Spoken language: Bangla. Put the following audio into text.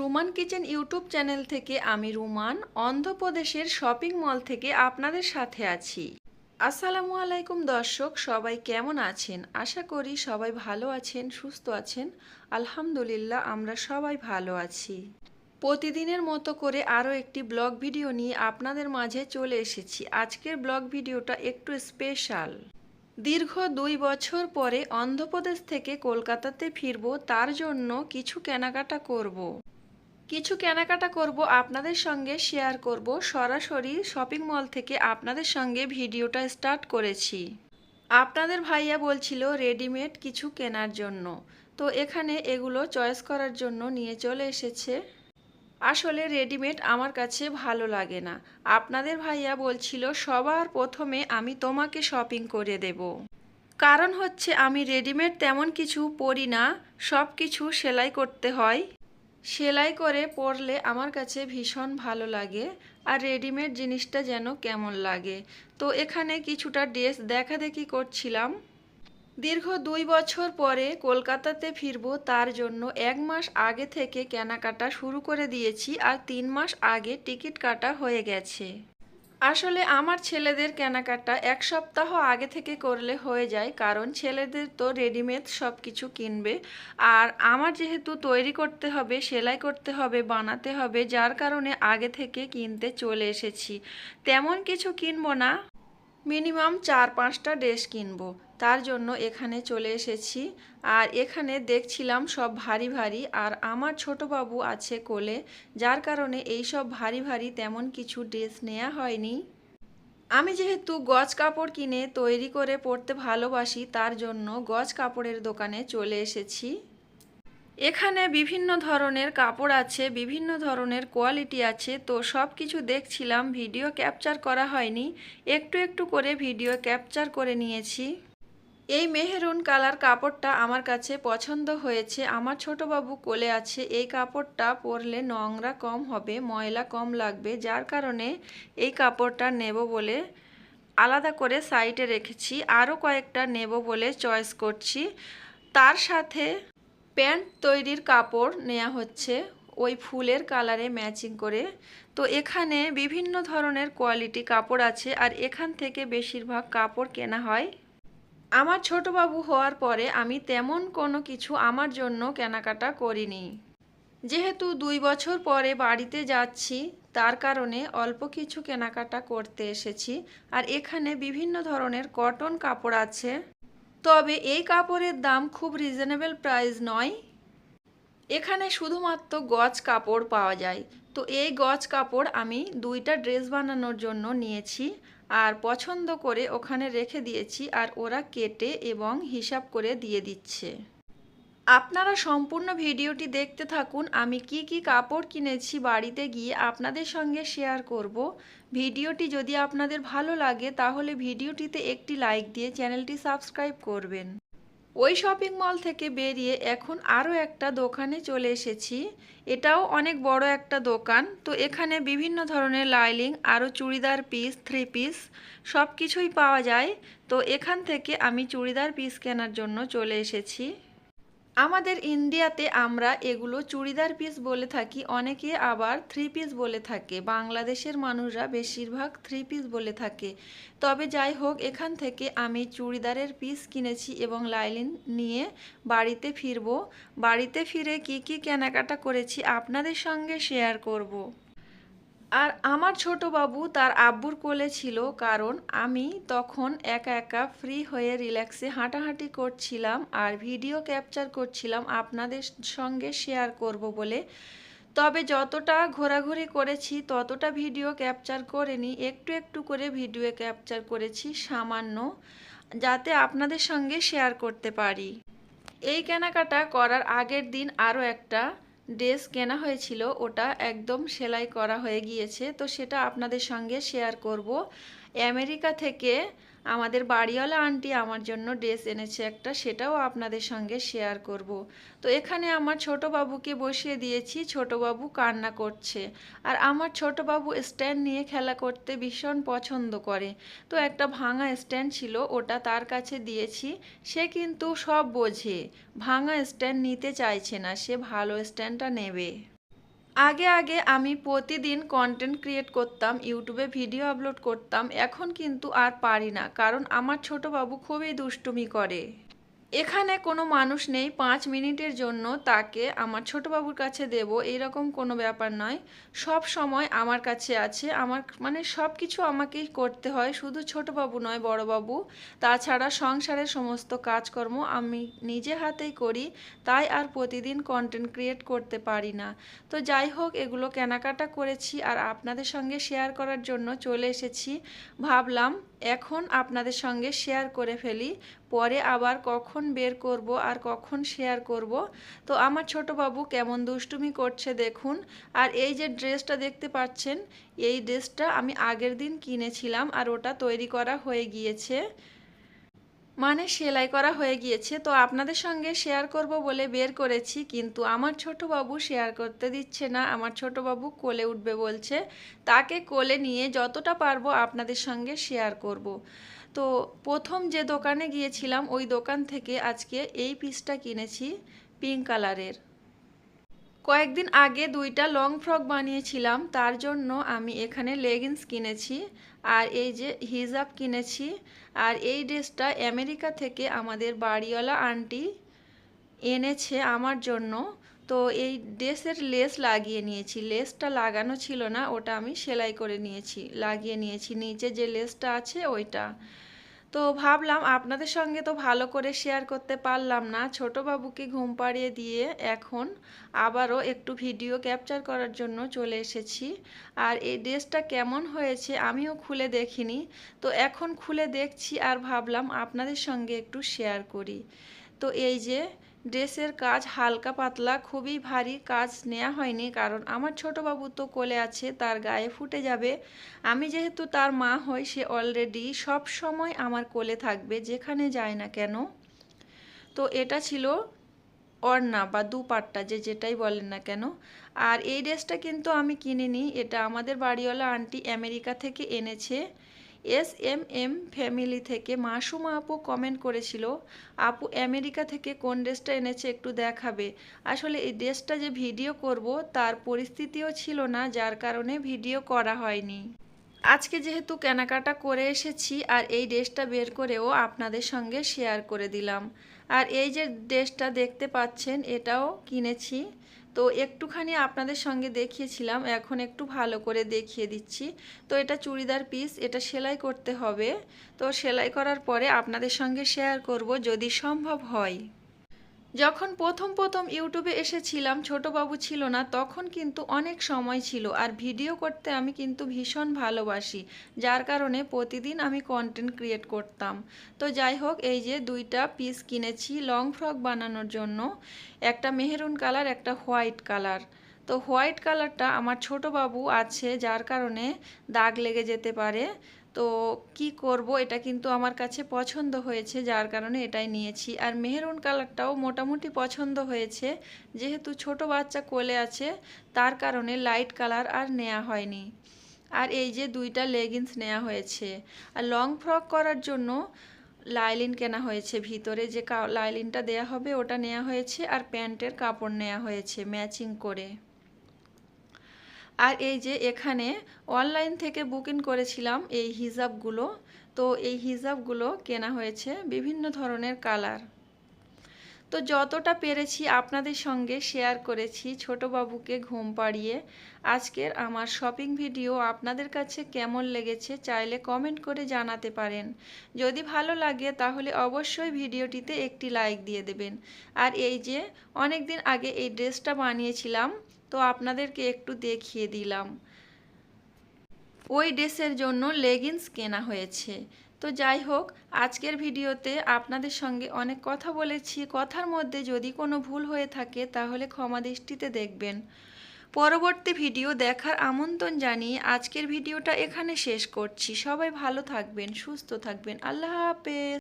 রুমান কিচেন ইউটিউব চ্যানেল থেকে আমি রুমান, অন্ধ্রপ্রদেশের শপিং মল থেকে আপনাদের সাথে আছি। আসসালামু আলাইকুম দর্শক, সবাই কেমন আছেন? আশা করি সবাই ভালো আছেন, সুস্থ আছেন। আলহামদুলিল্লাহ, আমরা সবাই ভালো আছি। প্রতিদিনের মতো করে আরও একটি ব্লগ ভিডিও নিয়ে আপনাদের মাঝে চলে এসেছি। আজকের ব্লগ ভিডিওটা একটু স্পেশাল। দীর্ঘ দুই বছর পরে অন্ধ্রপ্রদেশ থেকে কলকাতাতে ফিরবো, তার জন্য কিছু কেনাকাটা করব। কিছু কেনাকাটা করব আপনাদের সঙ্গে শেয়ার করব। সরাসরি শপিং মল থেকে আপনাদের সঙ্গে ভিডিওটা স্টার্ট করেছি। আপনাদের ভাইয়া বলছিল রেডিমেড কিছু কেনার জন্য। তো এখানে এগুলো চয়েস করার জন্য নিয়ে চলে এসেছে। আসলে রেডিমেড আমার কাছে ভালো লাগে না। আপনাদের ভাইয়া বলছিল, সবার প্রথমে আমি তোমাকে শপিং করে দেব। কারণ হচ্ছে আমি রেডিমেড তেমন কিছু পরি না সব কিছু সেলাই করতে হয়। সেলাই করে পরলে আমার কাছে ভীষণ ভালো লাগে আর রেডিমেড জিনিসটা যেন কেমন লাগে। তো এখানে কিছুটা ড্রেস দেখা দেখি করছিলাম। দীর্ঘ দুই বছর পরে কলকাতাতে ফিরবো তার জন্য এক মাস আগে থেকে কেনাকাটা শুরু করে দিয়েছি আর তিন মাস আগে টিকিট কাটা হয়ে গেছে। আসলে আমার ছেলেদের কেনাকাটা এক সপ্তাহ আগে থেকে করলে হয়ে যায়, কারণ ছেলেদের তো রেডিমেড সব কিছু কিনবে। আর আমার যেহেতু তৈরি করতে হবে, সেলাই করতে হবে, বানাতে হবে, যার কারণে আগে থেকে কিনতে চলে এসেছি। তেমন কিছু কিনবো না, মিনিমাম চার পাঁচটা ড্রেস কিনবো। তার জন্য এখানে চলে এসেছি। আর এখানে দেখছিলাম সব ভারী ভারী, আর আমার ছোট বাবু আছে কোলে, যার কারণে এই সব ভারী ভারী তেমন কিছু ড্রেস নেওয়া হয়নি। আমি যেহেতু গজ কাপড় কিনে তৈরি করে পরতে ভালোবাসি, তার জন্য গজ কাপড়ের দোকানে চলে এসেছি। এখানে বিভিন্ন ধরনের কাপড় আছে, বিভিন্ন ধরনের কোয়ালিটি আছে, তো সব কিছু দেখছিলাম, ভিডিও ক্যাপচার করা হয়নি। একটু একটু করে ভিডিও ক্যাপচার করে নিয়েছি। এই মেহেরুন কালার কাপড়টা আমার কাছে পছন্দ হয়েছে। আমার ছোট বাবু কোলে আছে। এই কাপড়টা পরলে নোংরা কম হবে, ময়লা কম লাগবে। যার কারণে এই কাপড়টা নেব বলে আলাদা করে সাইডে রেখেছি। আরও কয়েকটা নেব বলে চয়েস করছি। তার সাথে প্যান্ট তৈরির কাপড় নেওয়া হচ্ছে। ওই ফুলের কালারে ম্যাচিং করে। তো এখানে বিভিন্ন ধরনের কোয়ালিটি কাপড় আছে। আর এখান থেকে বেশিরভাগ কাপড় কেনা হয় আমার ছোট বাবু হওয়ার পরে আমি তেমন কোনো কিছু আমার জন্য কেনাকাটা করিনি। যেহেতু দুই বছর পরে বাড়িতে যাচ্ছি, তার কারণে অল্প কিছু কেনাকাটা করতে এসেছি আর এখানে বিভিন্ন ধরনের কটন কাপড় আছে। তবে এই কাপড়ের দাম খুব রিজনেবল প্রাইস নয়। এখানে শুধুমাত্র গজ কাপড় পাওয়া যায়। তো এই গজ কাপড় আমি দুইটা ড্রেস বানানোর জন্য নিয়েছি। আর পছন্দ করে ওখানে রেখে দিয়েছি আর ওরা কেটে এবং হিসাব করে দিয়ে দিচ্ছে। আপনারা সম্পূর্ণ ভিডিওটি দেখতে থাকুন, আমি কি কি কাপড় কিনেছি বাড়িতে গিয়ে আপনাদের সঙ্গে শেয়ার করব। ভিডিওটি যদি আপনাদের ভালো লাগে, তাহলে ভিডিওটিতে একটি লাইক দিয়ে চ্যানেলটি সাবস্ক্রাইব করবেন। ওই শপিং মল থেকে বেরিয়ে এখন আরও একটা দোকানে চলে এসেছি। এটাও অনেক বড় একটা দোকান। তো এখানে বিভিন্ন ধরনের লাইলিং আরও চুড়িদার পিস থ্রি পিস সব কিছুই পাওয়া যায়। তো এখান থেকে আমি চুড়িদার পিস কেনার জন্য চলে এসেছি। আমাদের ইন্ডিয়াতে আমরা এগুলো চুড়িদার পিস বলে থাকি, অনেকে আবার থ্রি পিস বলে থাকে। বাংলাদেশের মানুষরা বেশিরভাগ থ্রি পিস বলে থাকে। তবে যাই হোক, এখান থেকে আমি চুড়িদারের পিস কিনেছি এবং লাইলিন নিয়ে বাড়িতে ফিরব। বাড়িতে ফিরে কি কি কেনাকাটা করেছি আপনাদের সঙ্গে শেয়ার করব। আর আমার ছোট বাবু তার আব্বুর কোলে ছিল, কারণ আমি তখন একা একা ফ্রি হয়ে রিল্যাক্সে হাঁটাহাঁটি করছিলাম আর ভিডিও ক্যাপচার করছিলাম আপনাদের সঙ্গে শেয়ার করব বলে। তবে যতটা ঘোরাঘুরি করেছি, ততটা ভিডিও ক্যাপচার করিনি, একটু একটু করে ভিডিও ক্যাপচার করেছি সামান্য, যাতে আপনাদের সঙ্গে শেয়ার করতে পারি। এই কেনাকাটা করার আগের দিন আরও একটা ড্রেস কেনা হয়েছিল, ওটা একদম সেলাই করা হয়ে গিয়েছে। তো সেটা আপনাদের সঙ্গে শেয়ার করব। আমেরিকা থেকে আমাদের বাড়িওয়ালা আন্টি আমার জন্য ড্রেস এনেছে একটা, সেটাও আপনাদের সঙ্গে শেয়ার করব। তো এখানে আমার ছোট বাবুকে বসিয়ে দিয়েছি, ছোট বাবু কান্না করছে। আর আমার ছোট বাবু স্ট্যান্ড নিয়ে খেলা করতে ভীষণ পছন্দ করে। তো একটা ভাঙা স্ট্যান্ড ছিল, ওটা তার কাছে দিয়েছি। সে কিন্তু সব বোঝে, ভাঙা স্ট্যান্ড নিতে চাইছে না, সে ভালো স্ট্যান্ডটা নেবে। আগে আগে আমি প্রতিদিন কন্টেন্ট ক্রিয়েট করতাম, ইউটিউবে ভিডিও আপলোড করতাম, এখন কিন্তু আর পারি না, কারণ আমার ছোট বাবু খুবই দুষ্টুমি করে। এখানে কোনো মানুষ নেই, পাঁচ মিনিটের জন্য তাকে আমার ছোট বাবুর কাছে দেব, এরকম কোনো ব্যাপার নয়। সব সময় আমার কাছে আছে, আমার মানে সব কিছু আমাকেই করতে হয়, শুধু ছোট বাবু নয় বড় বাবু তাছাড়া সংসারের সমস্ত কাজকর্ম আমি নিজে হাতেই করি, তাই আর প্রতিদিন কন্টেন্ট ক্রিয়েট করতে পারি না। তো যাই হোক, এগুলো কেনাকাটা করেছি, আর আপনাদের সঙ্গে শেয়ার করার জন্য চলে এসেছি। ভাবলাম এখন আপনাদের সঙ্গে শেয়ার করে ফেলি। পরে আবার কখন বের করব আর কখন শেয়ার করব। তো আমার ছোট বাবু কেমন দুষ্টুমি করছে দেখুন। আর এই যে ড্রেসটা দেখতে পাচ্ছেন, এই ড্রেসটা আমি আগের দিন কিনেছিলাম আর ওটা তৈরি করা হয়ে গিয়েছে। মানে সেলাই করা হয়ে গিয়েছে। তো আপনাদের সঙ্গে শেয়ার করব বলে বের করেছি, কিন্তু আমার ছোট বাবু শেয়ার করতে দিচ্ছে না। আমার ছোট বাবু কোলে উঠবে বলছে। তাকে কোলে নিয়ে যতটা পারব আপনাদের সঙ্গে শেয়ার করব। তো প্রথম যে দোকানে গিয়েছিলাম, ওই দোকান থেকে আজকে এই পিসটা কিনেছি পিঙ্ক কালারের কয়েকদিন আগে দুইটা লং ফ্রক বানিয়েছিলাম, তার জন্য আমি এখানে লেগিংস কিনেছি আর এই যে হিজাব কিনেছি। আর এই ড্রেসটা আমেরিকা থেকে আমাদের বাড়িওয়ালা আন্টি এনেছে আমার জন্য। তো এই ড্রেসের লেস লাগিয়ে নিয়েছি। লেসটা লাগানো ছিল না, ওটা আমি সেলাই করে নিয়েছি, লাগিয়ে নিয়েছি। নিচে যে লেসটা আছে, ওইটা। তো ভাবলাম আপনাদের সঙ্গে তো ভালো করে শেয়ার করতে পারলাম না। ছোট বাবুকে ঘুম পাড়িয়ে দিয়ে এখন আবারও একটু ভিডিও ক্যাপচার করার জন্য চলে এসেছি। আর এই ড্রেসটা কেমন হয়েছে আমিও খুলে দেখিনি। তো এখন খুলে দেখছি আর ভাবলাম আপনাদের সঙ্গে একটু শেয়ার করি। তো এই যে ড্রেসের কাজ হালকা পাতলা, খুবই ভারী কাজ নেওয়া হয়নি কারণ আমার ছোট বাবু তো কোলে আছে, তার গায়ে ফুটে যাবে। আমি যেহেতু তার মা হই, সে অলরেডি সব সময় আমার কোলে থাকবে, যেখানে যায় না কেন? তো এটা ছিল অর্ণা বা দুপাট্টা, যে যেটাই বলেন না কেন। আর এই ড্রেসটা কিন্তু আমি কিনিনি, এটা আমাদের বাড়িওয়ালা আন্টি আমেরিকা থেকে এনেছে। এস এম এম ফ্যামিলি থেকে মাসুমা আপু কমেন্ট করেছিল, আপু, আমেরিকা থেকে কোন ড্রেসটা এনেছে একটু দেখাবে? আসলে এই ড্রেসটা যে ভিডিও করব, তার পরিস্থিতিও ছিল না, যার কারণে ভিডিও করা হয়নি। আজকে যেহেতু কেনাকাটা করে এসেছি, আর এই ড্রেসটা বের করেও আপনাদের সঙ্গে শেয়ার করে দিলাম। আর এই যে ড্রেসটা দেখতে পাচ্ছেন, এটাও কিনেছি। তো একটুখানি আপনাদের সঙ্গে দেখিয়েছিলাম, এখন একটু ভালো করে দেখিয়ে দিচ্ছি। তো এটা চুড়িদার পিস এটা সেলাই করতে হবে। তো সেলাই করার পরে আপনাদের সঙ্গে শেয়ার করব যদি সম্ভব হয়। যখন প্রথম প্রথম ইউটিউবে এসেছিলাম, ছোট বাবু ছিল না, তখন কিন্তু অনেক সময় ছিল। আর ভিডিও করতে আমি কিন্তু ভীষণ ভালোবাসি। যার কারণে প্রতিদিন আমি কন্টেন্ট ক্রিয়েট করতাম। তো যাই হোক, এই যে দুইটা পিস কিনেছি লং ফ্রক বানানোর জন্য। একটা মেহেরুন কালার একটা হোয়াইট কালার তো হোয়াইট কালারটা আমার ছোট বাবু আছে, যার কারণে দাগ লেগে যেতে পারে। তো কি করব? এটা কিন্তু আমার কাছে পছন্দ হয়েছে, যার কারণে এটাই নিয়েছি। আর মেহরুন কালারটাও মোটামুটি পছন্দ হয়েছে। যেহেতু ছোট বাচ্চা কোলে আছে, তার কারণে লাইট কালার আর নেওয়া হয়নি। আর এই যে দুইটা লেগিংস নেওয়া হয়েছে। আর লং ফ্রক করার জন্য লাইলিন কেনা হয়েছে ভিতরে। যে লাইলিনটা দেয়া হবে, ওটা নেওয়া হয়েছে। আর প্যান্টের কাপড় নেওয়া হয়েছে, ম্যাচিং করে। আর এই যে এখানে অনলাইন থেকে বুকিং করেছিলাম এই হিজাবগুলো, তো এই হিজাবগুলো কেনা হয়েছে বিভিন্ন ধরনের কালার তো যতটা পেরেছি আপনাদের সঙ্গে শেয়ার করেছি ছোট বাবুকে ঘুম পাড়িয়ে, আজকের আমার শপিং ভিডিও আপনাদের কাছে কেমন লেগেছে চাইলে কমেন্ট করে জানাতে পারেন। যদি ভালো লাগে তাহলে অবশ্যই ভিডিওটিতে একটি লাইক দিয়ে দেবেন। আর এই যে অনেক দিন আগে এই ড্রেসটা বানিয়েছিলাম তো আপনাদেরকে একটু দেখিয়ে দিলাম। ওই ড্রেসের জন্য লেগিংস কেনা হয়েছে। তো যাই হোক, আজকের ভিডিওতে আপনাদের সঙ্গে অনেক কথা বলেছি। কথার মধ্যে যদি কোনো ভুল হয়ে থাকে, তাহলে ক্ষমা দৃষ্টিতে দেখবেন। পরবর্তী ভিডিও দেখার আমন্ত্রণ জানিয়ে আজকের ভিডিওটা এখানে শেষ করছি। সবাই ভালো থাকবেন, সুস্থ থাকবেন। আল্লাহ হাফেজ।